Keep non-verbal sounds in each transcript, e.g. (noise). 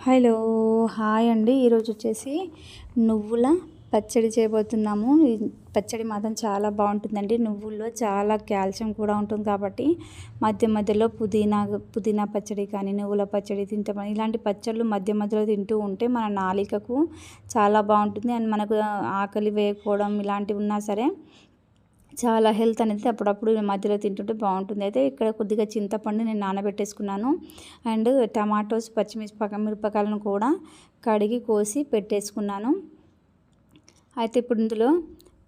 Hello hi అండి. ఈరోజు వచ్చేసి నువ్వుల పచ్చడి చేయబోతున్నాము. పచ్చడి మాత్రం చాలా బాగుంటుందండి. నువ్వుల్లో చాలా కాల్షియం కూడా ఉంటుంది కాబట్టి మధ్య మధ్యలో పుదీనా పుదీనా పచ్చడి కానీ నువ్వుల పచ్చడి తింటాం ఇలాంటి పచ్చళ్ళు మధ్య మధ్యలో తింటూ ఉంటే మన నాలికకు చాలా బాగుంటుంది. అండ్ మనకు ఆకలి వేయకపోవడం ఇలాంటివి ఉన్నా సరే చాలా హెల్త్ అనేది అప్పుడప్పుడు మధ్యలో తింటుంటే బాగుంటుంది. అయితే ఇక్కడ కొద్దిగా చింతపండు నేను నానబెట్టేసుకున్నాను. అండ్ టమాటోస్ పచ్చిమిర్చి మిరపకాయలను కూడా కడిగి కోసి పెట్టేసుకున్నాను. అయితే ఇప్పుడు ఇందులో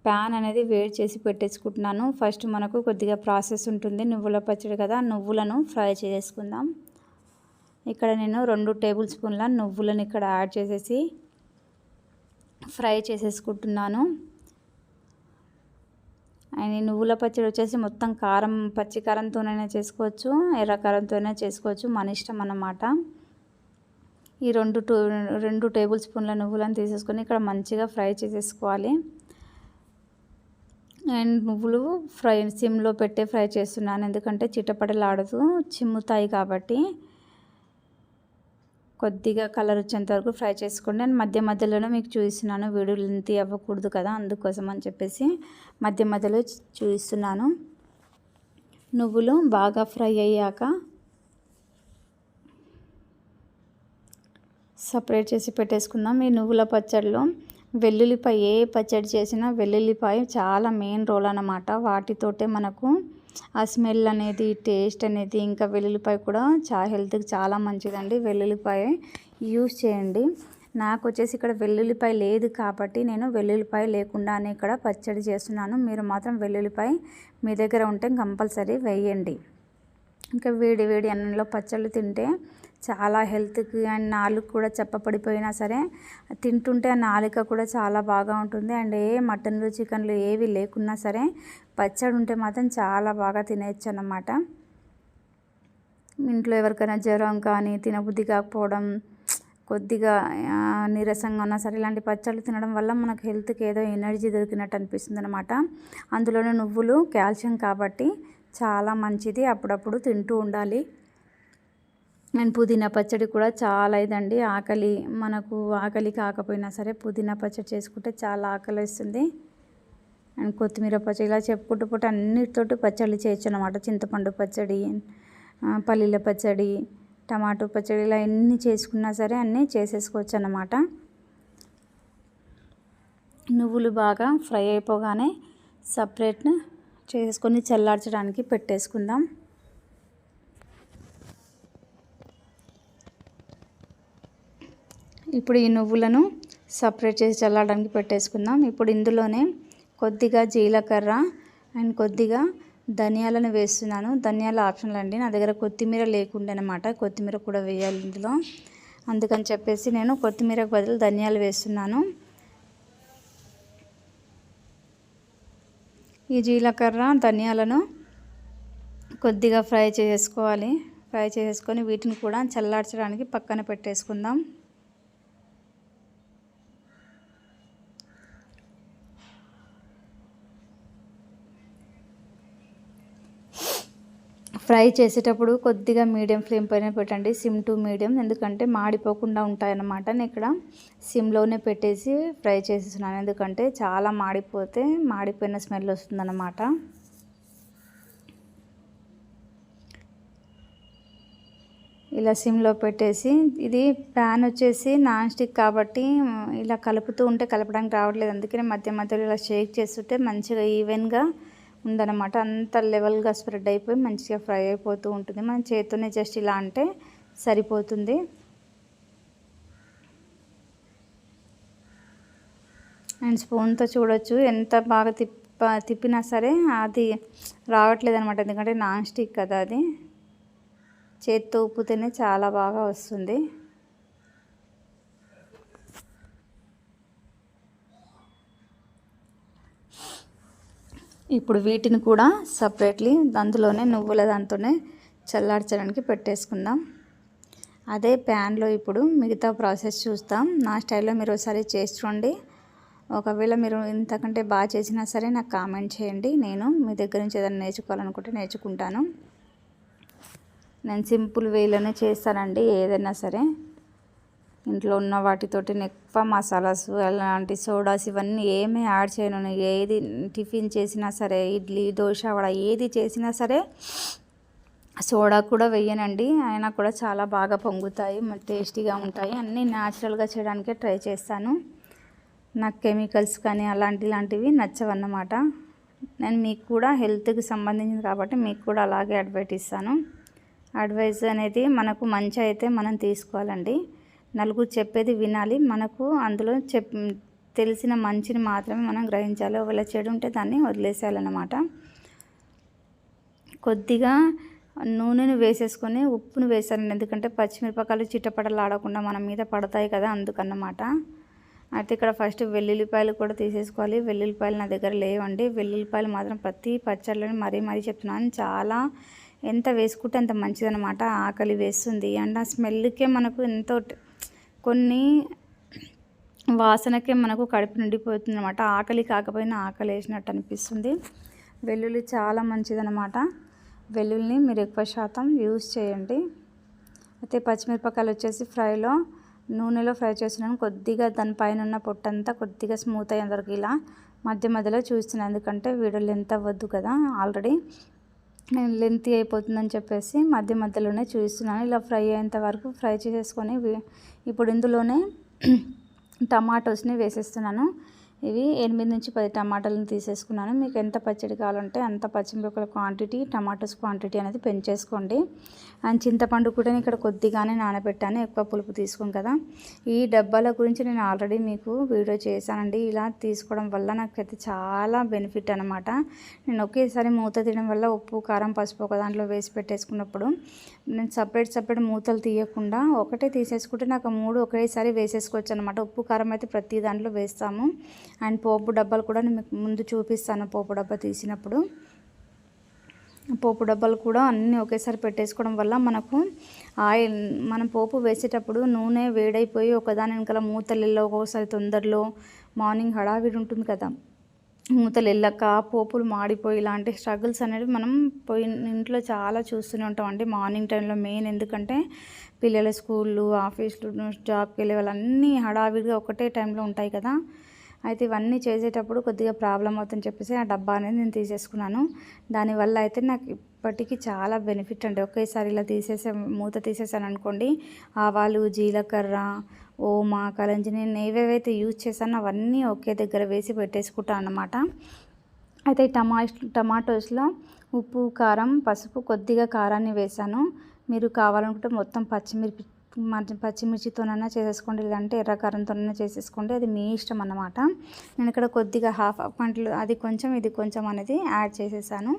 ప్యాన్ అనేది వేడి చేసి పెట్టేసుకుంటున్నాను. ఫస్ట్ మనకు కొద్దిగా ప్రాసెస్ ఉంటుంది. నువ్వుల పచ్చడి కదా నువ్వులను ఫ్రై చేసుకుందాం. ఇక్కడ నేను రెండు టేబుల్ స్పూన్ల నువ్వులను ఇక్కడ యాడ్ చేసేసి ఫ్రై చేసేసుకుంటున్నాను. అండ్ నువ్వుల పచ్చడి వచ్చేసి మొత్తం కారం పచ్చి కారంతోనైనా చేసుకోవచ్చు ఎర్ర కారంతోనైనా చేసుకోవచ్చు మన ఇష్టం అన్నమాట. ఈ రెండు టూ రెండు టేబుల్ స్పూన్ల నువ్వులను తీసేసుకొని ఇక్కడ మంచిగా ఫ్రై చేసేసుకోవాలి. అండ్ నువ్వులు ఫ్రై సిమ్లో పెట్టే ఫ్రై చేస్తున్నాను ఎందుకంటే చిట్టపడలాడదు చిమ్ముతాయి కాబట్టి. కొద్దిగా కలర్ వచ్చేంత వరకు ఫ్రై చేసుకోండి. నేను మధ్య మధ్యలోనే మీకు చూపిస్తున్నాను వీడియో లెంత్ అవ్వకూడదు కదా అందుకోసం అని చెప్పేసి మధ్య మధ్యలో చూపిస్తున్నాను. నువ్వులు బాగా ఫ్రై అయ్యాక సపరేట్ చేసి పెట్టేసుకుందాం. ఈ నువ్వుల పచ్చడిలో వెల్లుల్లిపాయ ఏ పచ్చడి చేసినా వెల్లుల్లిపాయ చాలా మెయిన్ రోల్ అన్నమాట. వాటితోటే మనకు ఆ స్మెల్ అనేది టేస్ట్ అనేది ఇంకా వెల్లుల్లిపాయ కూడా చాలా హెల్త్కి చాలా మంచిదండి. వెల్లుల్లిపాయ యూస్ చేయండి. నాకు వచ్చేసి ఇక్కడ వెల్లుల్లిపాయ లేదు కాబట్టి నేను వెల్లుల్లిపాయ లేకుండానే ఇక్కడ పచ్చడి చేస్తున్నాను. మీరు మాత్రం వెల్లుల్లిపాయ మీ దగ్గర ఉంటే కంపల్సరీ వేయండి. ఇంకా వేడి వేడి అన్నంలో పచ్చళ్ళు తింటే చాలా హెల్త్కి అండ్ నాలుగు కూడా చెప్పపడిపోయినా సరే తింటుంటే ఆ నాలుక కూడా చాలా బాగా ఉంటుంది. అండ్ ఏ మటన్లు చికెన్లు ఏవి లేకున్నా సరే పచ్చడి ఉంటే మాత్రం చాలా బాగా తినేయచ్చు అన్నమాట. ఇంట్లో ఎవరికైనా జ్వరం కానీ తినబుద్ధి కాకపోవడం కొద్దిగా నీరసంగా ఉన్నా సరే ఇలాంటి పచ్చళ్ళు తినడం వల్ల మనకు హెల్త్కి ఏదో ఎనర్జీ దొరికినట్టు అనిపిస్తుంది అనమాట అందులోనే నువ్వులు కాల్షియం కాబట్టి చాలా మంచిది. అప్పుడప్పుడు తింటూ ఉండాలి. అండ్ పుదీనా పచ్చడి కూడా చాలా ఇదండి. ఆకలి మనకు ఆకలి కాకపోయినా సరే పుదీనా పచ్చడి చేసుకుంటే చాలా ఆకలి వేస్తుంది అండ్ కొత్తిమీర పచ్చడి ఇలా చెప్పుకుంటూ పోతే అన్నిటితోటి పచ్చళ్ళు చేయొచ్చు అనమాట చింతపండు పచ్చడి పల్లీల పచ్చడి టమాటో పచ్చడి ఇలా ఎన్ని చేసుకున్నా సరే అన్నీ చేసేసుకోవచ్చు అన్నమాట నువ్వులు బాగా ఫ్రై అయిపోగానే సపరేట్ చేసుకొని చల్లార్చడానికి పెట్టేసుకుందాం. ఇప్పుడు ఈ నువ్వులను సపరేట్ చేసి చల్లడానికి పెట్టేసుకుందాం. ఇప్పుడు ఇందులోనే కొద్దిగా జీలకర్ర అండ్ కొద్దిగా ధనియాలను వేస్తున్నాను. ధనియాల ఆప్షన్లు అండి. నా దగ్గర కొత్తిమీర లేకుండే అనమాట కొత్తిమీర కూడా వేయాలి ఇందులో. అందుకని చెప్పేసి నేను కొత్తిమీరకు బదులు ధనియాలు వేస్తున్నాను. ఈ జీలకర్ర ధనియాలను కొద్దిగా ఫ్రై చేసుకోవాలి. ఫ్రై చేసుకొని వీటిని కూడా చల్లార్చడానికి పక్కన పెట్టేసుకుందాం. ఫ్రై చేసేటప్పుడు కొద్దిగా మీడియం ఫ్లేమ్ పైన పెట్టండి. సిమ్ టు మీడియం ఎందుకంటే మాడిపోకుండా ఉంటాయన్నమాట. నేను ఇక్కడ సిమ్లోనే పెట్టేసి ఫ్రై చేసేస్తున్నాను. ఎందుకంటే చాలా మాడిపోతే మాడిపోయిన స్మెల్ వస్తుందన్నమాట. ఇలా సిమ్లో పెట్టేసి ఇది ప్యాన్ వచ్చేసి నాన్ స్టిక్ కాబట్టి ఇలా కలుపుతూ ఉంటే కలపడానికి రావట్లేదు. అందుకనే మధ్య మధ్యలో ఇలా షేక్ చేస్తుంటే మంచిగా ఈవెన్గా ఉందన్నమాట. అంత లెవెల్గా స్ప్రెడ్ అయిపోయి మంచిగా ఫ్రై అయిపోతూ ఉంటుంది. మనం చేతితోనే జస్ట్ ఇలా అంటే సరిపోతుంది. అండ్ స్పూన్తో చూడొచ్చు. ఎంత బాగా తిప్ప తిప్పినా సరే అది రావట్లేదు అనమాట ఎందుకంటే నాన్ స్టిక్ కదా అది. చేత్తో ఉప్పుతేనే చాలా బాగా వస్తుంది. ఇప్పుడు వీటిని కూడా సపరేట్లీ అందులోనే నువ్వుల దాంతోనే చల్లార్చడానికి పెట్టేసుకుందాం. అదే ప్యాన్లో ఇప్పుడు మిగతా ప్రాసెస్ చూస్తాం. నా స్టైల్లో మీరు ఒకసారి చేసి చూడండి. ఒకవేళ మీరు ఇంతకంటే బాగా చేసినా సరే నాకు కామెంట్ చేయండి. నేను మీ దగ్గర నుంచి ఏదైనా నేర్చుకోవాలనుకుంటే నేర్చుకుంటాను. నేను సింపుల్ వేలోనే చేస్తానండి ఏదైనా సరే. ఇంట్లో ఉన్న వాటితోటి ఎక్కువ మసాలాస్ అలాంటి సోడాస్ ఇవన్నీ ఏమీ యాడ్ చేయను. ఏది టిఫిన్ చేసినా సరే ఇడ్లీ దోశ వడ ఏది చేసినా సరే సోడా కూడా వేయనండి. అయినా కూడా చాలా బాగా పొంగుతాయి టేస్టీగా ఉంటాయి. అన్నీ న్యాచురల్గా చేయడానికే ట్రై చేస్తాను. నాకు కెమికల్స్ కానీ అలాంటి లాంటివి నచ్చవన్నమాట. నేను మీకు కూడా హెల్త్కి సంబంధించింది కాబట్టి మీకు కూడా అలాగే అడ్వైట్ ఇస్తాను. అడ్వైస్ అనేది మనకు మంచి అయితే మనం తీసుకోవాలండి. నలుగురు చెప్పేది వినాలి. మనకు అందులో చెప్ తెలిసిన మంచిని మాత్రమే మనం గ్రహించాలి. ఒకవేళ చెడు ఉంటే దాన్ని వదిలేసేయాలన్నమాట. కొద్దిగా నూనెను వేసేసుకొని ఉప్పును వేసాను. ఎందుకంటే పచ్చిమిరపకాయలు చిట్టపడలు ఆడకుండా మన మీద పడతాయి కదా అందుకన్నమాట. అయితే ఇక్కడ ఫస్ట్ వెల్లుల్లిపాయలు కూడా తీసేసుకోవాలి. వెల్లుల్లిపాయలు నా దగ్గర లేవండి. వెల్లుల్లిపాయలు మాత్రం ప్రతి పచ్చళ్ళని మరీ మరీ చెప్తున్నాను. చాలా ఎంత వేసుకుంటే అంత మంచిదన్నమాట. ఆకలి వేస్తుంది. అండ్ ఆ స్మెల్కే మనకు ఎంతో కొన్ని వాసనకే మనకు కడుపు నిండిపోతుంది అనమాట ఆకలి కాకపోయినా ఆకలి వేసినట్టు అనిపిస్తుంది. వెల్లుల్లి చాలా మంచిదనమాట వెల్లుల్లిని మీరు ఎక్కువ శాతం యూజ్ చేయండి. అయితే పచ్చిమిరపకాయలు వచ్చేసి ఫ్రైలో నూనెలో ఫ్రై చేస్తున్నాను. కొద్దిగా దానిపైన ఉన్న పొట్టంతా కొద్దిగా స్మూత్ అయ్యేందరికి ఇలా మధ్య మధ్యలో చూస్తున్నాను. ఎందుకంటే వీడియో లెంత్ అవ్వద్దు కదా ఆల్రెడీ. నేను లెంత్ అయిపోతుందని చెప్పేసి మధ్య మధ్యలోనే చూస్తున్నాను. ఇలా ఫ్రై అయ్యేంత వరకు ఫ్రై చేసేసుకొని ఇప్పుడు ఇందులోనే (clears throat) టమాటోస్ని వేసేస్తున్నాను. ఇవి ఎనిమిది నుంచి పది టమాటాలను తీసేసుకున్నాను. మీకు ఎంత పచ్చడి కావాలంటే అంత పచ్చిమిరపకాయల క్వాంటిటీ టమాటోస్ క్వాంటిటీ అనేది పెంచేసుకోండి. అండ్ చింతపండు కూడా నేను ఇక్కడ కొద్దిగానే నానబెట్టాను ఎక్కువ పులుపు తీసుకోను కదా. ఈ డబ్బాల గురించి నేను ఆల్రెడీ మీకు వీడియో చేశానండి. ఇలా తీసుకోవడం వల్ల నాకు అయితే చాలా బెనిఫిట్ అనమాట నేను ఒకేసారి మూత తీయడం వల్ల ఉప్పు కారం పసుపు ఒక దాంట్లో వేసి పెట్టేసుకున్నప్పుడు నేను సపరేట్ సపరేట్ మూతలు తీయకుండా ఒకటే తీసేసుకుంటే నాకు మూడు ఒకేసారి వేసేసుకోవచ్చు అనమాట ఉప్పు కారం అయితే ప్రతి దాంట్లో వేస్తాము. అండ్ పోపు డబ్బాలు కూడా నేను మీకు ముందు చూపిస్తాను. పోపు డబ్బా తీసినప్పుడు పోపు డబ్బాలు కూడా అన్నీ ఒకేసారి పెట్టేసుకోవడం వల్ల మనకు ఆయిల్ మనం పోపు వేసేటప్పుడు నూనె వేడైపోయి ఒకదాని వెనకాల మూతలలో ఒక్కోసారి తొందరలో మార్నింగ్ హడావిడి ఉంటుంది కదా. మూతలు వెళ్ళక పోపులు మాడిపోయి ఇలాంటి స్ట్రగుల్స్ అనేవి మనం పోయి ఇంట్లో చాలా చూస్తూనే ఉంటాం అండి. మార్నింగ్ టైంలో మెయిన్ ఎందుకంటే పిల్లల స్కూళ్ళు ఆఫీసులు జాబ్కి వెళ్ళే వాళ్ళన్నీ హడావిడిగా ఒకటే టైంలో ఉంటాయి కదా. అయితే ఇవన్నీ చేసేటప్పుడు కొద్దిగా ప్రాబ్లం అవుతుందని చెప్పేసి ఆ డబ్బా అనేది నేను తీసేసుకున్నాను. దానివల్ల అయితే నాకు ఇప్పటికీ చాలా బెనిఫిట్ అండి. ఒకేసారి ఇలా తీసేసే మూత తీసేసాను అనుకోండి ఆవాలు జీలకర్ర ఓమా కలంజి నేను ఏవేవైతే యూజ్ చేశానో అవన్నీ ఒకే దగ్గర వేసి పెట్టేసుకుంటాను అన్నమాట. అయితే టమా టమాటోస్లో ఉప్పు కారం పసుపు కొద్దిగా కారాన్ని వేసాను మీరు కావాలనుకుంటే మొత్తం పచ్చిమిర్చి పచ్చిమిర్చితోనైనా చేసేసుకోండి లేదంటే ఎర్రకారంతోనైనా చేసేసుకోండి. అది మీ ఇష్టం అన్నమాట. నేను ఇక్కడ కొద్దిగా హాఫ్ పంటలు అది కొంచెం ఇది కొంచెం అనేది యాడ్ చేసేసాను.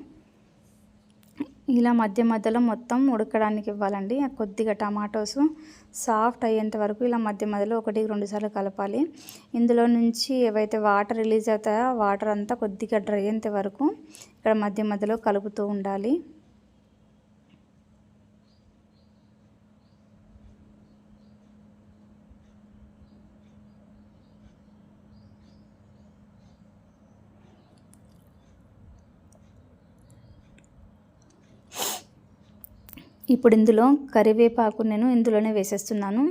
ఇలా మధ్య మధ్యలో మొత్తం ఉడకడానికి ఇవ్వాలండి. కొద్దిగా టమాటోస్ సాఫ్ట్ అయ్యేంత వరకు ఇలా మధ్య మధ్యలో ఒకటి రెండు సార్లు కలపాలి. ఇందులో నుంచి ఏవైతే వాటర్ రిలీజ్ అవుతాయో వాటర్ అంతా కొద్దిగా డ్రై అయ్యేంత వరకు ఇక్కడ మధ్య మధ్యలో కలుపుతూ ఉండాలి. ఇప్పుడు ఇందులో కరివేపాకు నేను ఇందులోనే వేసేస్తున్నాను.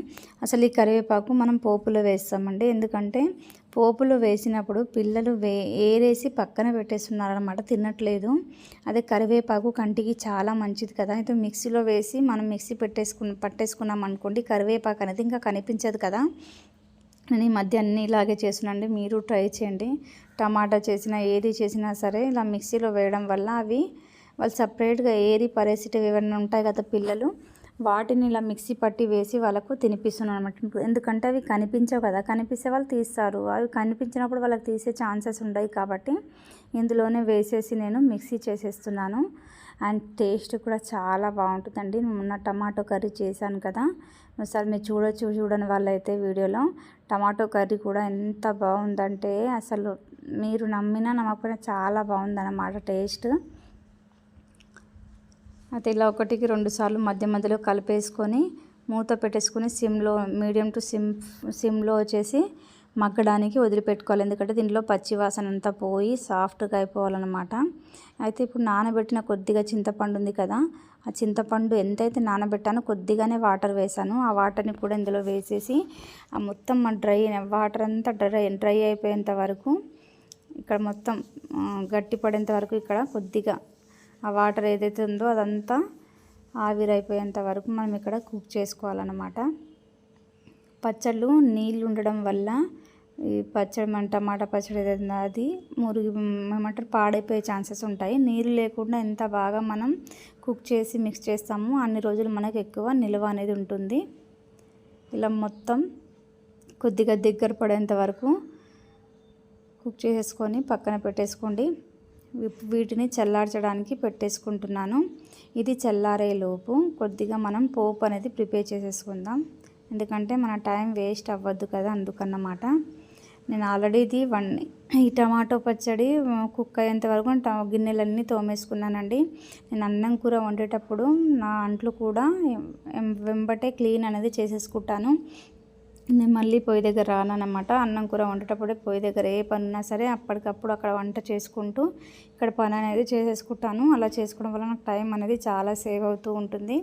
అసలు ఈ కరివేపాకు మనం పోపులో వేస్తామండి. ఎందుకంటే పోపులో వేసినప్పుడు పిల్లలు వే ఏరేసి పక్కన పెట్టేస్తున్నారనమాట తినట్లేదు. అదే కరివేపాకు కంటికి చాలా మంచిది కదా. అయితే మిక్సీలో వేసి మనం మిక్సీ పెట్టేసుకు పట్టేసుకున్నాం అనుకోండి కరివేపాకు అనేది ఇంకా కనిపించదు కదా. నేను ఈ మధ్య అన్నీ ఇలాగే చేస్తున్నాండి మీరు ట్రై చేయండి. టమాటా చేసినా ఏది చేసినా సరే ఇలా మిక్సీలో వేయడం వల్ల అవి వాళ్ళు సపరేట్గా ఏరి పరేసిటివి ఏమైనా ఉంటాయి కదా పిల్లలు వాటిని ఇలా మిక్సీ పట్టి వేసి వాళ్ళకు తినిపిస్తున్నాను అనమాట ఎందుకంటే అవి కనిపించవు కదా కనిపిస్తే వాళ్ళు తీస్తారు. అవి కనిపించినప్పుడు వాళ్ళకి తీసే ఛాన్సెస్ ఉండవు కాబట్టి ఇందులోనే వేసేసి నేను మిక్సీ చేసేస్తున్నాను. అండ్ టేస్ట్ కూడా చాలా బాగుంటుందండి. మొన్న టమాటో కర్రీ చేశాను కదా. ఒకసారి మీరు చూడొచ్చు చూడని వాళ్ళైతే వీడియోలో. టమాటో కర్రీ కూడా ఎంత బాగుందంటే అసలు మీరు నమ్మినా నమ్మకపోయినా చాలా బాగుందన్నమాట టేస్ట్. అయితే ఇలా ఒకటికి రెండు సార్లు మధ్య మధ్యలో కలిపేసుకొని మూత పెట్టేసుకొని సిమ్లో మీడియం టు సిమ్ సిమ్లో వచ్చేసి మగ్గడానికి వదిలిపెట్టుకోవాలి. ఎందుకంటే దీంట్లో పచ్చి వాసన అంతా పోయి సాఫ్ట్గా అయిపోవాలన్నమాట. అయితే ఇప్పుడు నానబెట్టిన కొద్దిగా చింతపండు ఉంది కదా ఆ చింతపండు ఎంతైతే నానబెట్టానో కొద్దిగానే వాటర్ వేసాను. ఆ వాటర్ని కూడా ఇందులో వేసేసి ఆ మొత్తం డ్రై వాటర్ అంతా డ్రై డ్రై అయిపోయేంత వరకు ఇక్కడ మొత్తం గట్టి పడేంత వరకు ఇక్కడ కొద్దిగా ఆ వాటర్ ఏదైతే ఉందో అదంతా ఆవిరైపోయేంత వరకు మనం ఇక్కడ కుక్ చేసుకోవాలన్నమాట. పచ్చళ్ళు నీళ్ళు ఉండడం వల్ల ఈ పచ్చడి మన టమాటా పచ్చడి ఏదైనా అది మురిగి ఏమంటారు పాడైపోయే ఛాన్సెస్ ఉంటాయి. నీరు లేకుండా ఎంత బాగా మనం కుక్ చేసి మిక్స్ చేస్తామో అన్ని రోజులు మనకు ఎక్కువ నిల్వ అనేది ఉంటుంది. ఇలా మొత్తం కొద్దిగా దగ్గర పడేంత వరకు కుక్ చేసేసుకొని పక్కన పెట్టేసుకోండి. వీటిని చల్లార్చడానికి పెట్టేసుకుంటున్నాను. ఇది చల్లారే లోపు కొద్దిగా మనం పోపు అనేది ప్రిపేర్ చేసేసుకుందాం. ఎందుకంటే మన టైం వేస్ట్ అవ్వద్దు కదా అందుకన్నమాట. నేను ఆల్రెడీ ఇది వన్ ఈ టమాటో పచ్చడి కుక్ అయ్యేంత వరకు గిన్నెలన్నీ తోమేసుకున్నానండి. నేను అన్నం కూర వండేటప్పుడు నా అంట్లు కూడా వెంబటే క్లీన్ అనేది చేసేసుకుంటాను. నేను మళ్ళీ పొయ్యి దగ్గర రానమాట అన్నం కూర వండేటప్పుడే పొయ్యి దగ్గర ఏ పని ఉన్నా సరే అప్పటికప్పుడు అక్కడ వంట చేసుకుంటూ ఇక్కడ పని అనేది చేసేసుకుంటాను. అలా చేసుకోవడం వల్ల నాకు టైం అనేది చాలా సేవ్ అవుతూ ఉంటుంది.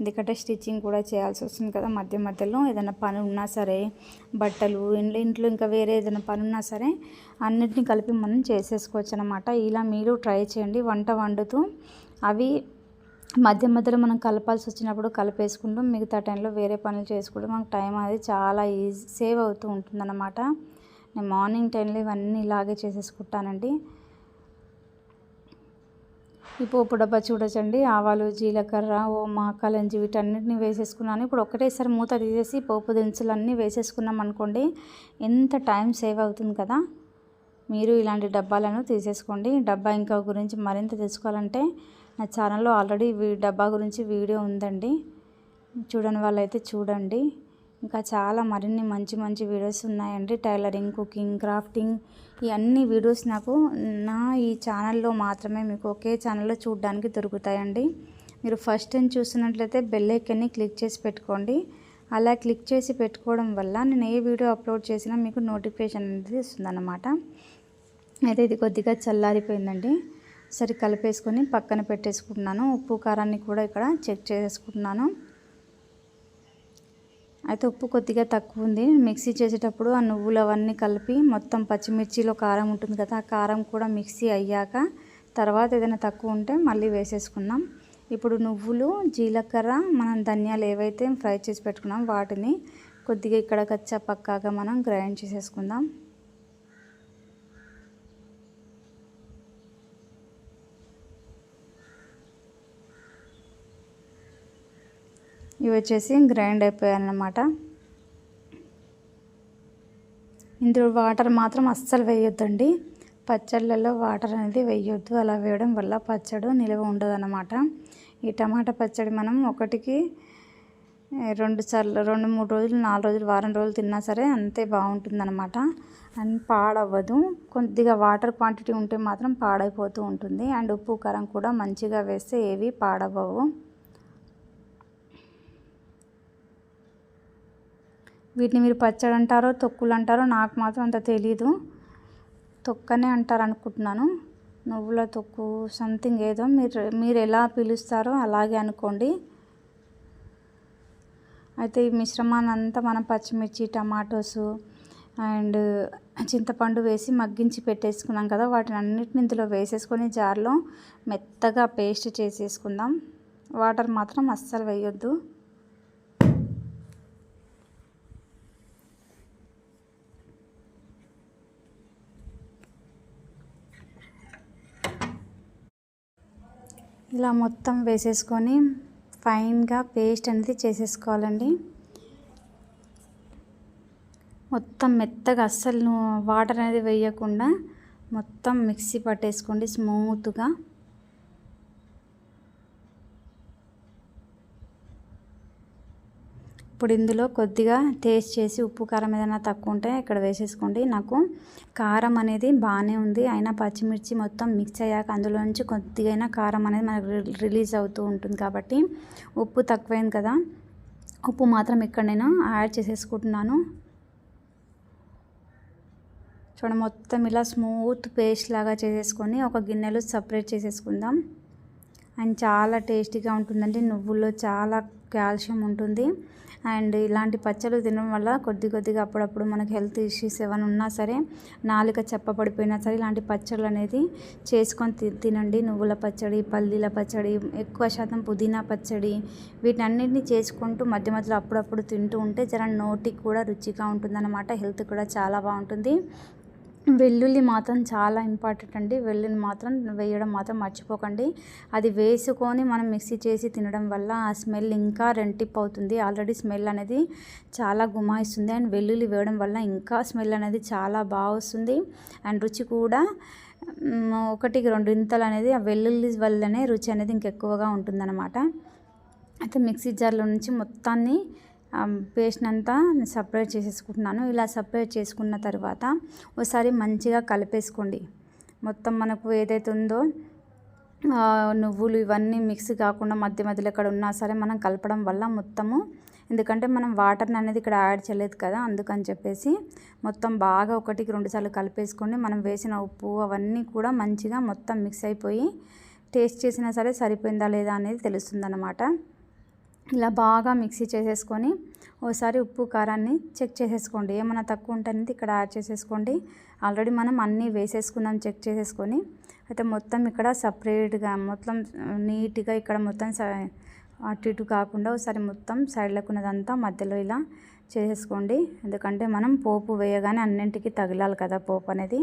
ఎందుకంటే స్టిచ్చింగ్ కూడా చేయాల్సి వస్తుంది కదా మధ్య మధ్యలో. ఏదైనా పని ఉన్నా సరే బట్టలు ఇంట్లో ఇంట్లో ఇంకా వేరే ఏదైనా పని ఉన్నా సరే అన్నిటిని కలిపి మనం చేసేసుకోవచ్చు అనమాట ఇలా మీరు ట్రై చేయండి. వంట వండుతూ అవి మధ్య మధ్యలో మనం కలపాల్సి వచ్చినప్పుడు కలిపేసుకుంటాం. మిగతా టైంలో వేరే పనులు చేసుకుంటూ మనకు టైం అది చాలా ఈజీ సేవ్ అవుతూ ఉంటుందన్నమాట. నేను మార్నింగ్ టైంలో ఇవన్నీ ఇలాగే చేసేసుకుంటానండి. ఈ పోపు డబ్బా చూడొచ్చండి. ఆవాలు జీలకర్ర ఓమా కలంజి వీటన్నిటిని వేసేసుకున్నాను. ఇప్పుడు ఒకటేసారి మూత తీసేసి పోపు దినుసులన్నీ వేసేసుకున్నాం అనుకోండి ఎంత టైం సేవ్ అవుతుంది కదా? మీరు ఇలాంటి డబ్బాలను తీసేసుకోండి. డబ్బా ఇంకా గురించి మరింత తెలుసుకోవాలంటే నా ఛానల్లో ఆల్రెడీ డబ్బా గురించి వీడియో ఉందండి. చూడని వాళ్ళైతే చూడండి. ఇంకా చాలా మరిన్ని మంచి మంచి వీడియోస్ ఉన్నాయండి. టైలరింగ్ కుకింగ్ క్రాఫ్టింగ్ ఈ అన్ని వీడియోస్ నాకు నా ఈ ఛానల్లో మాత్రమే మీకు ఒకే ఛానల్లో చూడడానికి దొరుకుతాయండి. మీరు ఫస్ట్ టైం చూస్తున్నట్లయితే బెల్ ఐకన్ని క్లిక్ చేసి పెట్టుకోండి. అలా క్లిక్ చేసి పెట్టుకోవడం వల్ల నేను ఏ వీడియో అప్లోడ్ చేసినా మీకు నోటిఫికేషన్ అనేది వస్తుందన్నమాట. అయితే ఇది కొద్దిగా చల్లారిపోయిందండి. సరి కలిపేసుకొని పక్కన పెట్టేసుకుంటున్నాను. ఉప్పు కారాన్ని కూడా ఇక్కడ చెక్ చేసుకుంటున్నాను. అయితే ఉప్పు కొద్దిగా తక్కువ ఉంది. మిక్సీ చేసేటప్పుడు ఆ నువ్వులు అవన్నీ కలిపి మొత్తం పచ్చిమిర్చిలో కారం ఉంటుంది కదా ఆ కారం కూడా మిక్సీ అయ్యాక తర్వాత ఏదైనా తక్కువ ఉంటే మళ్ళీ వేసేసుకున్నాం ఇప్పుడు నువ్వులు జీలకర్ర మనం ధనియాలు ఏవైతే ఫ్రై చేసి పెట్టుకున్నాం వాటిని కొద్దిగా ఇక్కడ కచ్చా పక్కాగా మనం గ్రైండ్ చేసేసుకుందాం. ఇవి వచ్చేసి గ్రైండ్ అయిపోయాయన్నమాట. ఇందులో వాటర్ మాత్రం అస్సలు వేయొద్దండి. పచ్చళ్ళలో వాటర్ అనేది వేయొద్దు. అలా వేయడం వల్ల పచ్చడి నిల్వ ఉండదన్నమాట. ఈ టమాటా పచ్చడి మనం ఒకటికి రెండు సార్లు రెండు మూడు రోజులు నాలుగు రోజులు వారం రోజులు తిన్నా సరే అంతే బాగుంటుందన్నమాట. అండ్ పాడవ్వదు. కొద్దిగా వాటర్ క్వాంటిటీ ఉంటే మాత్రం పాడైపోతూ ఉంటుంది. అండ్ ఉప్పు కారం కూడా మంచిగా వేస్తే ఏవి పాడవ్వవు. వీటిని మీరు పచ్చడి అంటారో తొక్కులు అంటారో నాకు మాత్రం అంత తెలీదు. తొక్కనే అంటారు అనుకుంటున్నాను నువ్వుల తొక్కు సంథింగ్ ఏదో మీరు మీరు ఎలా పిలుస్తారో అలాగే అనుకోండి. అయితే ఈ మిశ్రమాన్ని అంతా మనం పచ్చిమిర్చి టమాటోస్ అండ్ చింతపండు వేసి మగ్గించి పెట్టేసుకున్నాం కదా వాటిని అన్నిటిని ఇందులో వేసేసుకొని జార్లో మెత్తగా పేస్ట్ చేసేసుకుందాం. వాటర్ మాత్రం అస్సలు వేయొద్దు. ఇలా మొత్తం వేసేసుకొని ఫైన్గా పేస్ట్ అనేది చేసేసుకోవాలండి. మొత్తం మెత్తగా అస్సలు వాటర్ అనేది వేయకుండా మొత్తం మిక్సీ పట్టేసుకోండి స్మూత్గా. ఇప్పుడు ఇందులో కొద్దిగా టేస్ట్ చేసి ఉప్పు కారం ఏదైనా తక్కువ ఉంటే ఇక్కడ వేసేసుకోండి. నాకు కారం అనేది బాగానే ఉంది. అయినా పచ్చిమిర్చి మొత్తం మిక్స్ అయ్యాక అందులో నుంచి కొద్దిగైనా కారం అనేది మనకు రిలీజ్ అవుతూ ఉంటుంది కాబట్టి ఉప్పు తక్కువైంది కదా ఉప్పు మాత్రం ఇక్కడ నేను యాడ్ చేసేసుకుంటున్నాను. చూడండి మొత్తం ఇలా స్మూత్ పేస్ట్ లాగా చేసేసుకొని ఒక గిన్నెలో సపరేట్ చేసేసుకుందాం. అండ్ చాలా టేస్టీగా ఉంటుందండి. నువ్వుల్లో చాలా కాల్షియం ఉంటుంది. అండ్ ఇలాంటి పచ్చళ్ళు తినడం వల్ల కొద్ది కొద్దిగా అప్పుడప్పుడు మనకు హెల్త్ ఇష్యూస్ ఏమైనా ఉన్నా సరే నాలుక చెప్పబడిపోయినా సరే ఇలాంటి పచ్చళ్ళు అనేది చేసుకొని తినండి. నువ్వుల పచ్చడి పల్లీల పచ్చడి ఎక్కువ శాతం పుదీనా పచ్చడి వీటన్నిటిని చేసుకుంటూ మధ్య మధ్యలో అప్పుడప్పుడు తింటూ ఉంటే జర నోటికి కూడా రుచిగా ఉంటుందన్నమాట. హెల్త్ కూడా చాలా బాగుంటుంది. వెల్లుల్లి మాత్రం చాలా ఇంపార్టెంట్ అండి. వెల్లుల్లి మాత్రం వేయడం మాత్రం మర్చిపోకండి. అది వేసుకొని మనం మిక్సీ చేసి తినడం వల్ల ఆ స్మెల్ ఇంకా రెంటిప్ అవుతుంది. ఆల్రెడీ స్మెల్ అనేది చాలా గుమాయిస్తుంది. అండ్ వెల్లుల్లి వేయడం వల్ల ఇంకా స్మెల్ అనేది చాలా బాగా వస్తుంది. అండ్ రుచి కూడా ఒకటికి రెండు ఇంతలు అనేది ఆ వెల్లుల్లి వల్లనే రుచి అనేది ఇంకెక్కువగా ఉంటుందన్నమాట. అయితే మిక్సీ జార్లో నుంచి మొత్తాన్ని పేస్ట్ అంతా సపరేట్ చేసేసుకుంటున్నాను. ఇలా సపరేట్ చేసుకున్న తర్వాత ఒకసారి మంచిగా కలిపేసుకోండి. మొత్తం మనకు ఏదైతే ఉందో నువ్వులు ఇవన్నీ మిక్స్ కాకుండా మధ్య మధ్యలో ఎక్కడ ఉన్నా సరే మనం కలపడం వల్ల మొత్తము ఎందుకంటే మనం వాటర్ని అనేది ఇక్కడ యాడ్ చేయలేదు కదా అందుకని చెప్పేసి మొత్తం బాగా ఒకటికి రెండుసార్లు కలిపేసుకోండి కలిపేసుకొని మనం వేసిన ఉప్పు అవన్నీ కూడా మంచిగా మొత్తం మిక్స్ అయిపోయి టేస్ట్ చేసినా సరే సరిపోయిందా లేదా అనేది తెలుస్తుంది అన్నమాట ఇలా బాగా మిక్సీ చేసేసుకొని ఒకసారి ఉప్పు కారాన్ని చెక్ చేసేసుకోండి. ఏమైనా తక్కువ ఉంటే అనేది ఇక్కడ యాడ్ చేసేసుకోండి. ఆల్రెడీ మనం అన్నీ వేసేసుకుందాం చెక్ చేసేసుకొని. అయితే మొత్తం ఇక్కడ సపరేట్గా మొత్తం నీట్గా ఇక్కడ మొత్తం అటు ఇటు కాకుండా ఒకసారి మొత్తం సైడ్లకు ఉన్నదంతా మధ్యలో ఇలా చేసేసుకోండి. ఎందుకంటే మనం పోపు వేయగానే అన్నింటికి తగిలాలి కదా పోపు అనేది.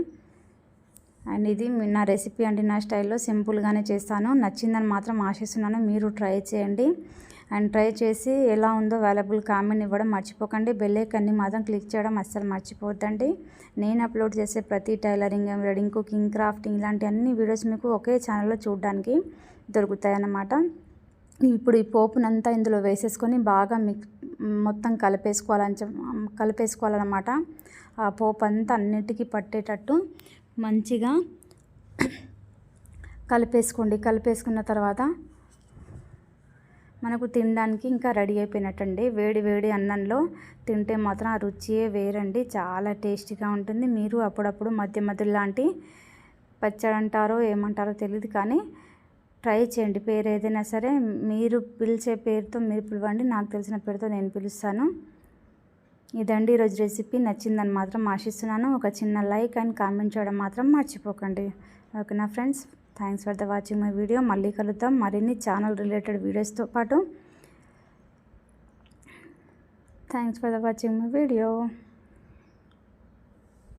అండ్ ఇది నా రెసిపీ అండి నా స్టైల్లో సింపుల్గానే చేస్తాను. నచ్చిందని మాత్రం ఆశిస్తున్నాను. మీరు ట్రై చేయండి. అండ్ ట్రై చేసి ఎలా ఉందో అవైలబుల్ కామెంట్ ఇవ్వడం మర్చిపోకండి. బెల్లైకన్ని మాత్రం క్లిక్ చేయడం అస్సలు మర్చిపోద్దండి నేను అప్లోడ్ చేసే ప్రతి టైలరింగ్ ఎంబ్రాయిడింగ్ కుకింగ్ క్రాఫ్టింగ్ ఇలాంటి అన్ని వీడియోస్ మీకు ఒకే ఛానల్లో చూడడానికి దొరుకుతాయి అన్నమాట ఇప్పుడు ఈ పోపునంతా ఇందులో వేసేసుకొని బాగా మిక్ మొత్తం కలిపేసుకోవాలని కలిపేసుకోవాలన్నమాట. ఆ పోపు అంతా అన్నిటికీ పట్టేటట్టు మంచిగా కలిపేసుకోండి. కలిపేసుకున్న తర్వాత మనకు తినడానికి ఇంకా రెడీ అయిపోయినట్టండి. వేడి వేడి అన్నంలో తింటే మాత్రం ఆ రుచియే వేరండి. చాలా టేస్టీగా ఉంటుంది. మీరు అప్పుడప్పుడు మధ్య మధ్య లాంటి పచ్చడి అంటారో ఏమంటారో తెలియదు కానీ ట్రై చేయండి. పేరు ఏదైనా సరే మీరు పిలిచే పేరుతో మీరు పిలవండి. నాకు తెలిసిన పేరుతో నేను పిలుస్తాను. ఇదండి ఈరోజు రెసిపీ. నచ్చిందని మాత్రం ఆశిస్తున్నాను. ఒక చిన్న లైక్ అండ్ కామెంట్ చేయడం మాత్రం మర్చిపోకండి. ఓకేనా friends? Thanks for the watching my video మళ్ళీ కలుద్దాం. మరిన్ని ఛానల్ రిలేటెడ్ వీడియోస్తో పాటు. Thanks for the watching my video